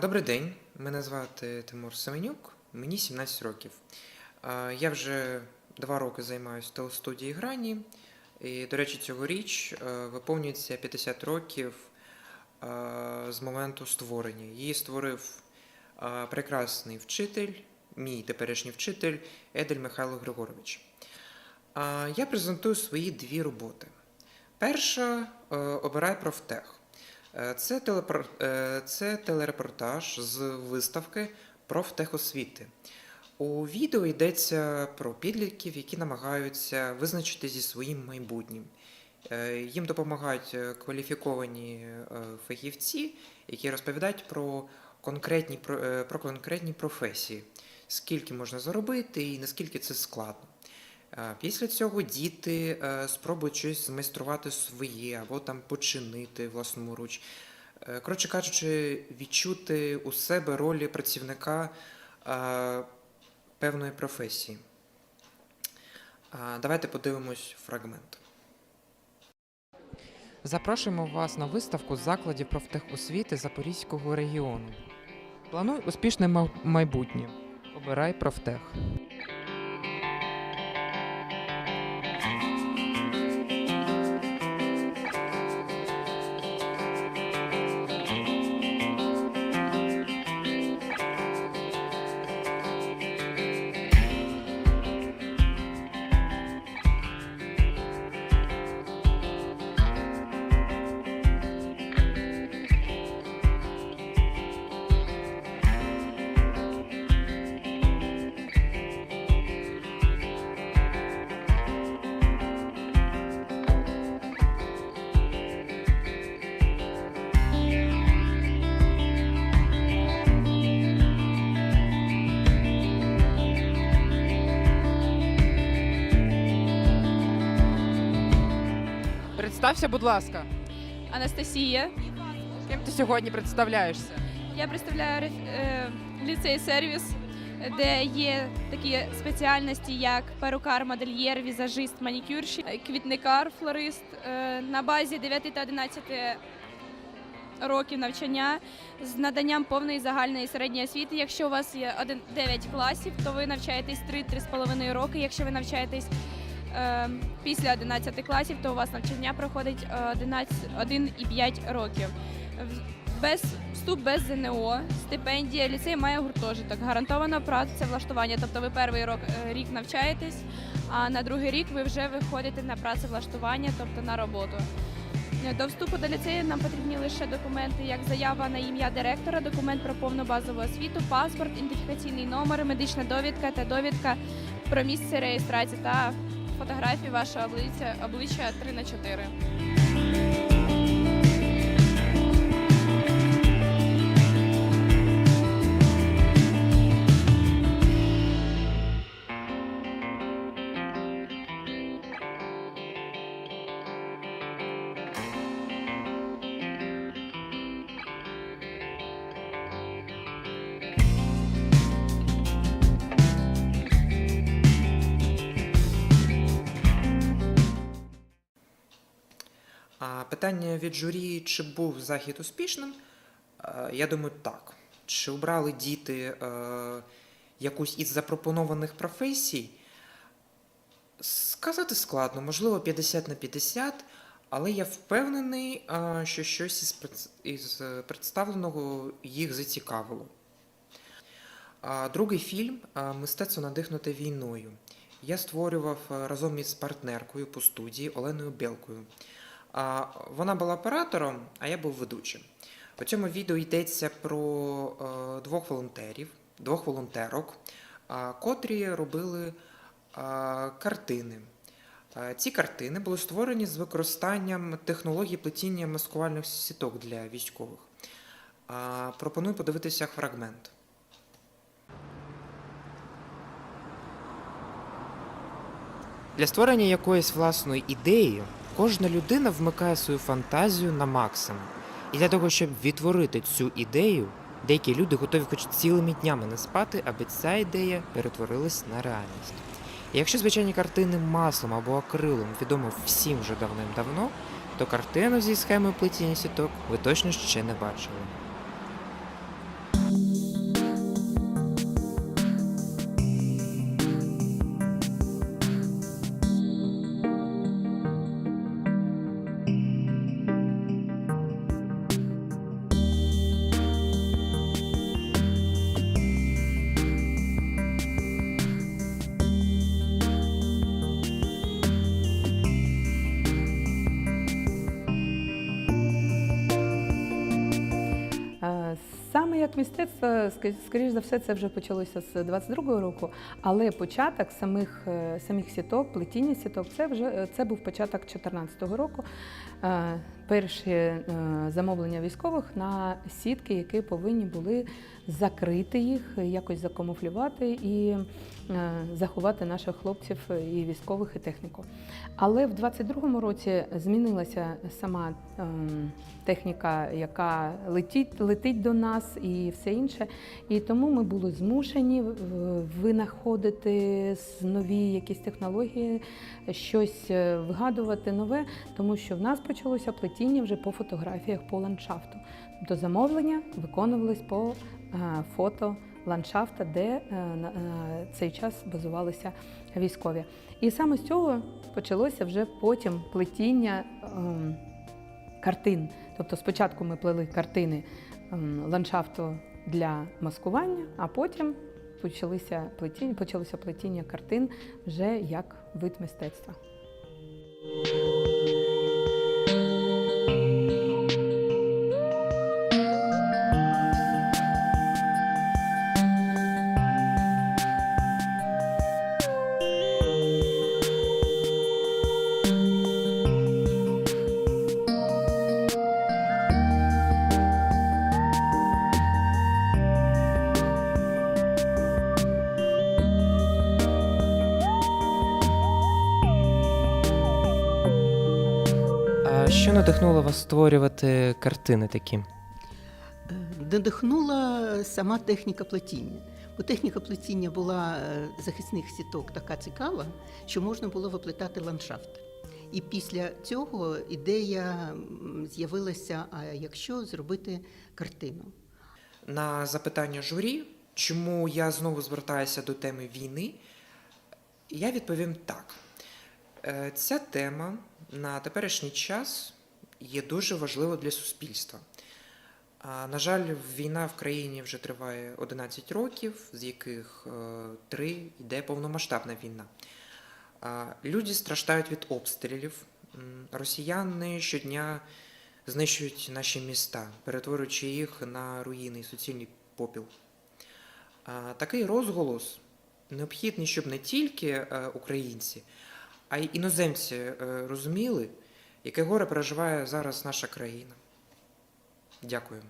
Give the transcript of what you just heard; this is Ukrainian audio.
Добрий день, мене звати Тимур Семенюк, мені 17 років. Я вже два роки займаюся в телестудії Грані. І, до речі, цьогоріч е, виповнюється 50 років е, з моменту створення. Її створив е, прекрасний вчитель, мій теперішній вчитель Едель Михайло Григорович. Я презентую свої дві роботи. Перша обирай профтех. Е, Це, е, це телерепортаж з виставки профтехосвіти. У відео йдеться про підлітків, які намагаються визначити зі своїм майбутнім. Е, Їм допомагають кваліфіковані фахівці, які розповідають про конкретні, про конкретні професії, скільки можна заробити і наскільки це складно. Е, Після цього діти е, спробують щось змайструвати своє або там починити власноруч. Е, Коротше кажучи, відчути у себе ролі працівника певної професії. Давайте подивимось фрагмент. Запрошуємо вас на виставку закладів профтехосвіти Запорізького регіону. Плануй успішне майбутнє. Обирай профтех. Представся, будь ласка, Анастасія. ким ти сьогодні представляєшся? Я представляю е, ліцей сервіс, де є такі спеціальності, як перукар, модельєр, візажист, манікюрщик, квітникар, флорист. Е, На базі 9 та 11 років навчання з наданням повної загальної середньої освіти. Якщо у вас є 1, 9 класів, то ви навчаєтесь 3-3,5 роки. Якщо ви навчаєтесь після 11 класів, то у вас навчання проходить е, 11, 1,5 років. Без вступ без ЗНО, стипендія, ліцей має гуртожиток, гарантовано працевлаштування. Тобто ви перший рок, е, рік навчаєтесь, а на другий рік ви вже виходите на працевлаштування, тобто на роботу. Е, До вступу до ліцею нам потрібні лише документи, як заява на ім'я директора, документ про повну базову освіту, паспорт, ідентифікаційний номер, медична довідка та довідка про місце реєстрації та фотографії вашого обличчя, обличчя 3 на 4 питання від журі, чи був захід успішним? Е, Я думаю, так. Чи обрали діти е, якусь із запропонованих професій? Сказати складно, можливо, 50 на 50, але я впевнений, е, що щось із, пред- із представленого їх зацікавило. Другий фільм Мистецтво надихнуте війною. Я створював разом із партнеркою по студії Оленою Белкою. Вона була оператором, а я був ведучим. У цьому відео йдеться про е, двох волонтерів, двох волонтерок, а, котрі робили а, картини. Е, Ці картини були створені з використанням технології плетіння маскувальних сіток для військових. Пропоную подивитися фрагмент. Для створення якоїсь власної ідеї кожна людина вмикає свою фантазію на максимум. І для того, щоб відтворити цю ідею, деякі люди готові хоч цілими днями не спати, аби ця ідея перетворилась на реальність. І якщо звичайні картини маслом або акрилом відомо всім вже давним-давно, то картину зі схемою плетіння сіток ви точно ще не бачили. Як мистецтво, скоріш за все, це вже почалося з 22-го року, але початок самих, е, самих сіток, плетіння сіток, це вже е, це був початок 14-го року. Е, Перші замовлення військових на сітки, які повинні були закрити їх, якось закамуфлювати і заховати наших хлопців і військових, і техніку. Але в 22-му році змінилася сама ем, техніка, яка летить, летить до нас і все інше. І тому ми були змушені винаходити нові якісь технології, щось е, вигадувати нове, тому що в нас почалося плетіння вже по фотографіях по ландшафту. Тобто замовлення виконувались по е, фото ландшафта, де е, на цей час базувалися військові. І саме з цього почалося вже потім плетіння ем, картин. Тобто спочатку ми плели картини ландшафту для маскування, а потім почалися плетіння, почалося плетіння картин вже як вид мистецтва. Надихнуло вас створювати картини такі? Е, Надихнула сама техніка плетіння. Бо техніка плетіння була е, захисних сіток така цікава, що можна було виплетати ландшафт. І після цього ідея з'явилася: а якщо зробити картину? На запитання журі, чому я знову звертаюся до теми війни, я відповім так. Е, Ця тема на теперішній час є дуже важлива для суспільства. На жаль, війна в країні вже триває 11 років, з яких 3 йде повномасштабна війна. Люди страждають від обстрілів. Росіяни щодня знищують наші міста, перетворюючи їх на руїни і суцільний попіл. Такий розголос необхідний, щоб не тільки е, українці, а й іноземці е, розуміли, яке горе переживає зараз наша країна. Дякую.